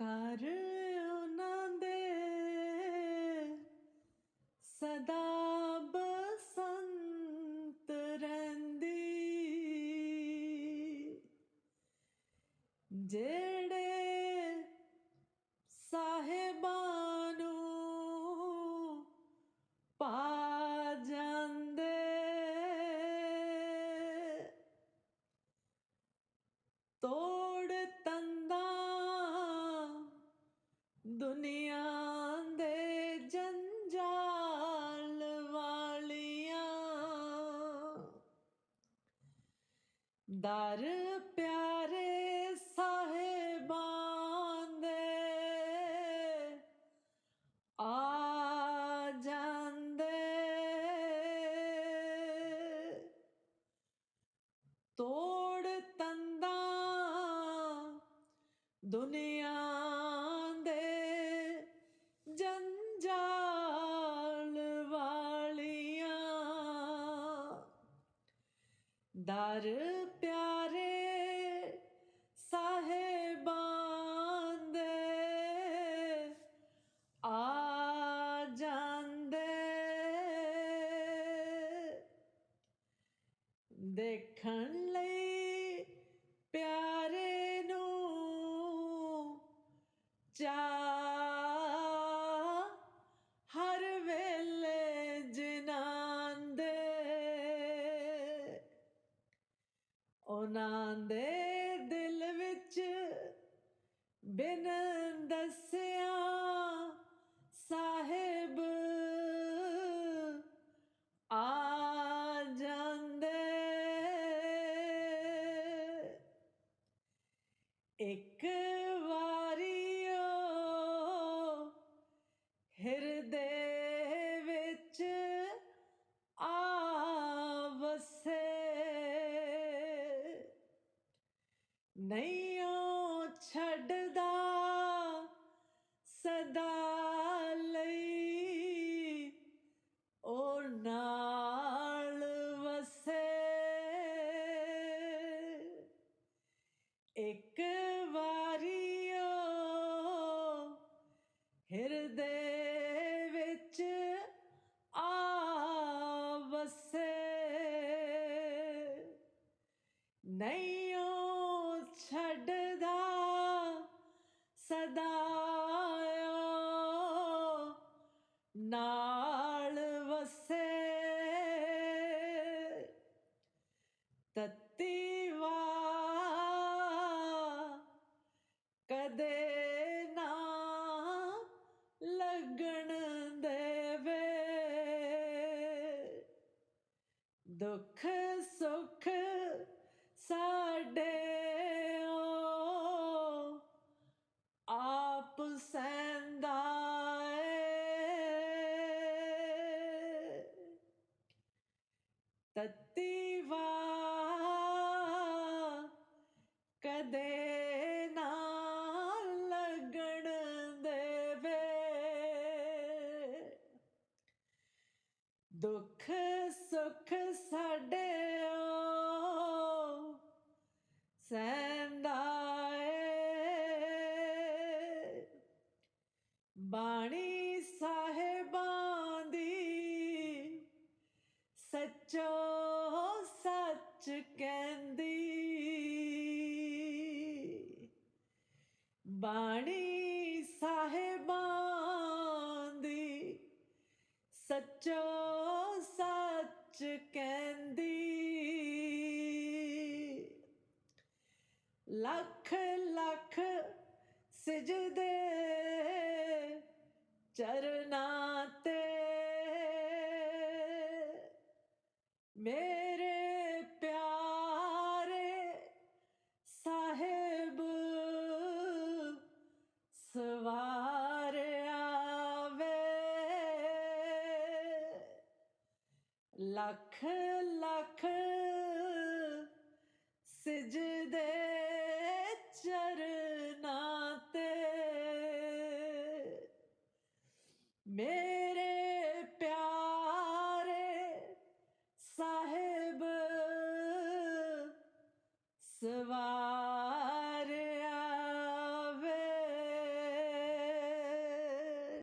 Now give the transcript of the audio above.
காரல் ਦਰ ਪਿਆਰੇ ਸਾਹਿਬਾਂ ਦੇ ਆ ਜਾਂਦੇ। ਤੋੜ ਤੰਦਾ ਦੁਨੀਆ ਦੇ ਜੰਜਾਲ ਵਾਲੀਆਂ। ਦਰ ਦੇਖਣ ਲਈ ਪਿਆਰੇ ਨੂੰ ਚਾ ਹਰ ਵੇਲੇ ਜਿਨਾਨ ਦੇ। ਉਹਨਾਂ ਦੇ ਦਿਲ ਵਿੱਚ ਬਿਨ ਦੱਸਿਆ ਇੱਕ ਵਾਰੀ ਓ ਹਿਰਦੇ ਵਿੱਚ ਆ ਵਸੇ ਨਹੀਂ ਓ ਛੱਡਦਾ ਸਦਾ ਨਹੀਂ ਛੱਡਦਾ ਸਦਾ ਓ ਨਾਲ ਵਸੇ। ਤਤੀ ਵਾ ਕਦੇ ਨਾ ਲੱਗਣ ਦੇਵੇ। ਦੁੱਖ ਸੁੱਖ ਸਾਡੇ ਓ ਆਪ ਸੈਂਦਾ ਏ। ਤਤੀ ਵਾ ਕਦੇ ਨਾ ਲੱਗਣ ਦੇਵੇ। ਦੁੱਖ ਸੁੱਖ ਬਾਣੀ ਸਾਹਿਬਾਂ ਦੀ ਸੱਚੋ ਸੱਚ ਕਹਿੰਦੀ। ਬਾਣੀ ਸਾਹਿਬਾਂ ਦੀ ਸੱਚੋ ਸੱਚ ਕਹਿੰਦੀ। ਲੱਖ ਲੱਖ ਸਜਦੇ ਚਰਨਾ ਤੇ ਮੇਰੇ ਪਿਆਰੇ ਸਾਹਿਬ ਸਵਾਰ ਆਵੇ ਲੱਖ ਲੱਖ ਸਜਦੇ